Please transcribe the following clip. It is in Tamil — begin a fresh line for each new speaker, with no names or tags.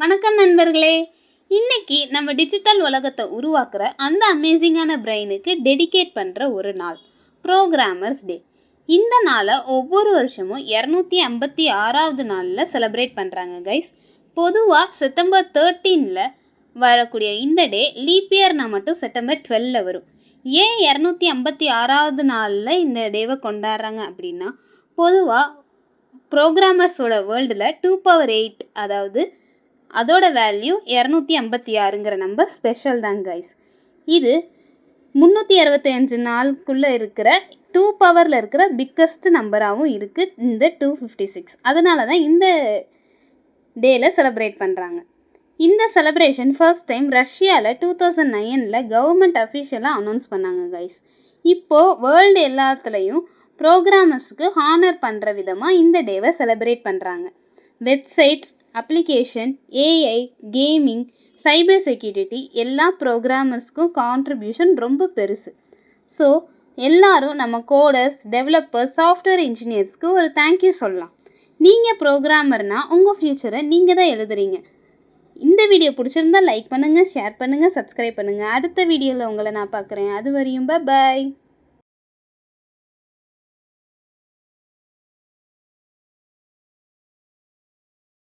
வணக்கம் நண்பர்களே. இன்னைக்கு நம்ம டிஜிட்டல் உலகத்தை உருவாக்குற அந்த அமேசிங்கான பிரெயினுக்கு டெடிகேட் பண்ணுற ஒரு நாள் ப்ரோக்ராமர்ஸ் டே இந்த நாளை ஒவ்வொரு வருஷமும் இரநூத்தி ஐம்பத்தி ஆறாவது நாளில் செலிப்ரேட் பண்ணுறாங்க கைஸ் பொதுவாக செப்டம்பர் தேர்ட்டீனில் வரக்கூடிய இந்த டே லீப் இயர்னா மட்டும் செப்டம்பர் டுவெல்ல வரும். ஏன் இரநூத்தி ஐம்பத்தி ஆறாவது நாளில் இந்த டேவை கொண்டாடுறாங்க அப்படின்னா பொதுவாக ப்ரோக்ராமர்ஸோட வேர்ல்டில் டூ பவர் எயிட் அதாவது அதோட வேல்யூ இரநூத்தி ஐம்பத்தி ஆறுங்கிற நம்பர் ஸ்பெஷல் தான் கைஸ் இது முந்நூற்றி அறுபத்தஞ்சு நாளுக்குள்ளே இருக்கிற டூ பவரில் இருக்கிற பிக்கஸ்ட் நம்பராகவும் இருக்குது இந்த டூ ஃபிஃப்டி சிக்ஸ் அதனால தான் இந்த டேயில் செலப்ரேட் பண்ணுறாங்க இந்த செலப்ரேஷன் ஃபர்ஸ்ட் டைம் ரஷ்யாவில் டூ தௌசண்ட் நைனில் கவர்மெண்ட் அஃபிஷியலாக அனௌன்ஸ் பண்ணாங்க கைஸ் இப்போது வேர்ல்டு எல்லாத்துலேயும் ப்ரோக்ராமர்ஸுக்கு ஹானர் பண்ணுற விதமாக இந்த டேவை செலப்ரேட் பண்ணுறாங்க websites application AI gaming cyber security எல்லா ப்ரோக்ராமர்ஸ்க்கும் கான்ட்ரிபியூஷன் ரொம்ப பெருசு. ஸோ எல்லாரும் நம்ம கோடர்ஸ் டெவலப்பர்ஸ் சாஃப்ட்வேர் இன்ஜினியர்ஸ்க்கு ஒரு தேங்க்யூ சொல்லலாம். நீங்கள் ப்ரோக்ராமர்னால் உங்கள் ஃப்யூச்சரை நீங்கள் தான் எழுதுறீங்க. இந்த வீடியோ பிடிச்சிருந்தா லைக் பண்ணுங்கள் ஷேர் பண்ணுங்கள் சப்ஸ்கிரைப் பண்ணுங்கள் அடுத்த வீடியோவில் உங்களை நான் பார்க்குறேன். அது வரையும் பாய்